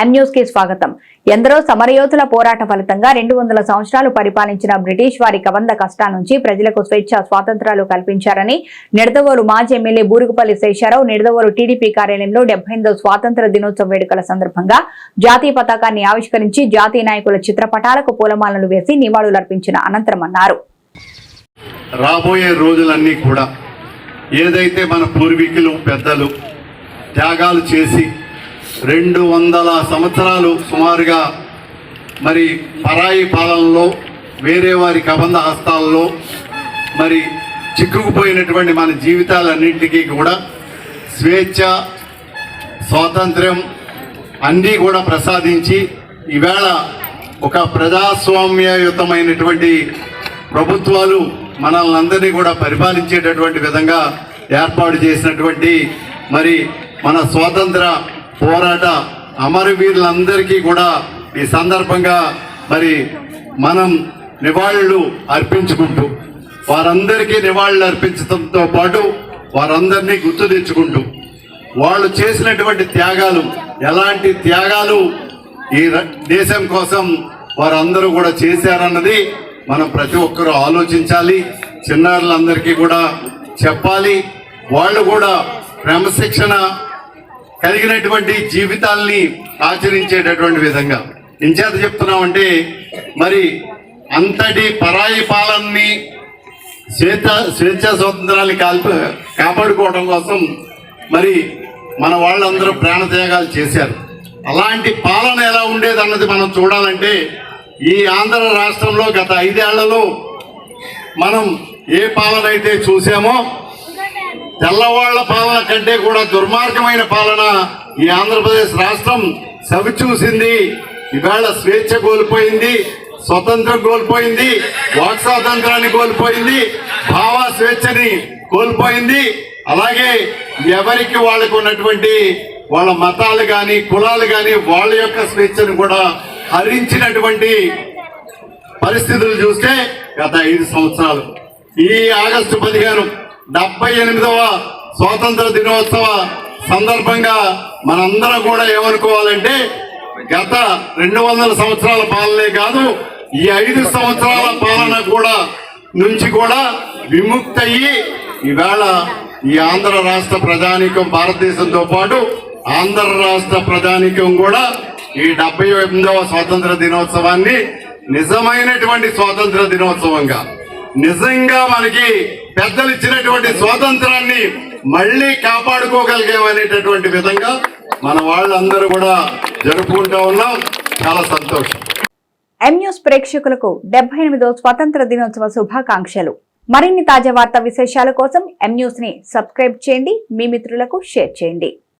కి స్వాగతం. ఎందరో సమరయోధుల పోరాట ఫలితంగా రెండు వందల సంవత్సరాలు పరిపాలించిన బ్రిటిష్ వారి కబంధ కష్టాల నుంచి ప్రజలకు స్వేచ్ఛ స్వాతంత్రాలు కల్పించారని నిడదవోలు మాజీ ఎమ్మెల్యే బూరుగుపల్లి శేషారావు నిడదవోలు టీడీపీ కార్యాలయంలో డెబ్బై స్వాతంత్ర దినోత్సవ వేడుకల సందర్భంగా జాతీయ పతాకాన్ని ఆవిష్కరించి జాతీయ నాయకుల చిత్రపటాలకు పూలమాలలు వేసి నివాళులర్పించిన అనంతరం అన్నారు. రాబోయే రోజులన్నీ కూడా ఏదైతే మన పూర్వీకులు పెద్దలు త్యాగాలు చేసి రెండు వందల సంవత్సరాలు సుమారుగా మరి పరాయి పాలనలో వేరే వారి కబంధ హస్తాల్లో మరి చిక్కుకుపోయినటువంటి మన జీవితాలన్నింటికీ కూడా స్వేచ్ఛ స్వాతంత్ర్యం అన్నీ కూడా ప్రసాదించి ఈవేళ ఒక ప్రజాస్వామ్యయుతమైనటువంటి ప్రభుత్వాలు మనల్ని అందరినీ కూడా పరిపాలించేటటువంటి విధంగా ఏర్పాటు చేసినటువంటి మరి మన స్వాతంత్ర పోరాట అమరవీరులందరికీ కూడా ఈ సందర్భంగా మరి మనం నివాళులు అర్పించుకుంటూ వారందరికీ నివాళులు అర్పించడంతో పాటు వారందరినీ గుర్తు తెచ్చుకుంటూ వాళ్ళు చేసినటువంటి త్యాగాలు ఎలాంటి త్యాగాలు ఈ దేశం కోసం వారందరూ కూడా చేశారన్నది మనం ప్రతి ఒక్కరూ ఆలోచించాలి చిన్నారులందరికీ కూడా చెప్పాలి. వాళ్ళు కూడా క్రమశిక్షణ కలిగినటువంటి జీవితాల్ని ఆచరించేటటువంటి విధంగా. ఇంచేత చెప్తున్నామంటే మరి అంతటి పరాయి పాలనని స్వేచ్ఛ స్వేచ్ఛ స్వాతంత్రాన్ని కాల్ప కాపాడుకోవడం కోసం మరి మన వాళ్ళందరూ ప్రాణత్యాగాలు చేశారు. అలాంటి పాలన ఎలా ఉండేది అన్నది మనం చూడాలంటే ఈ ఆంధ్ర రాష్ట్రంలో గత ఐదేళ్ళలో మనం ఏ పాలన అయితే చూసామో తెల్లవాళ్ళ పాలన కంటే కూడా దుర్మార్గమైన పాలన ఈ ఆంధ్రప్రదేశ్ రాష్ట్రం సవి చూసింది ఇవాళ స్వేచ్ఛ కోల్పోయింది స్వతంత్రం కోల్పోయింది వాక్ స్వాతంత్రాన్ని కోల్పోయింది భావ స్వేచ్ఛని కోల్పోయింది. అలాగే ఎవరికి వాళ్ళకు ఉన్నటువంటి వాళ్ళ మతాలు కానీ కులాలు కానీ వాళ్ళ యొక్క స్వేచ్ఛను కూడా హరించినటువంటి పరిస్థితులు చూస్తే గత ఐదు సంవత్సరాలు. ఈ ఆగస్టు పదిహేను డెబ్బై ఎనిమిదవ స్వాతంత్ర దినోత్సవ సందర్భంగా మనందరం కూడా ఏమనుకోవాలంటే గత రెండు వందల సంవత్సరాల పాలనే కాదు ఈ ఐదు సంవత్సరాల పాలన కూడా నుంచి కూడా విముక్తయ్యి ఈవేళ ఈ ఆంధ్ర రాష్ట్ర ప్రజానీకం భారతదేశంతో పాటు ఆంధ్ర రాష్ట్ర ప్రజానీకం కూడా ఈ డెబ్బై ఎనిమిదవ స్వాతంత్ర దినోత్సవాన్ని నిజమైనటువంటి స్వాతంత్ర దినోత్సవంగా నిజంగా మనకి పెద్దలు ఇచ్చినటువంటి స్వాతంత్రాన్ని మళ్ళీ కాపాడుకోగలిగామనేటటువంటి విధంగా మన వాళ్ళందరూ కూడా జరుపుకుంటా ఉన్నాం. చాలా సంతోషం. ఎం న్యూస్ ప్రేక్షకులకు డెబ్బై ఎనిమిదో స్వాతంత్ర దినోత్సవ శుభాకాంక్షలు. మరిన్ని తాజా వార్తా విశేషాల కోసం ఎం న్యూస్ని సబ్స్క్రైబ్ చేయండి. మీ మిత్రులకు షేర్ చేయండి.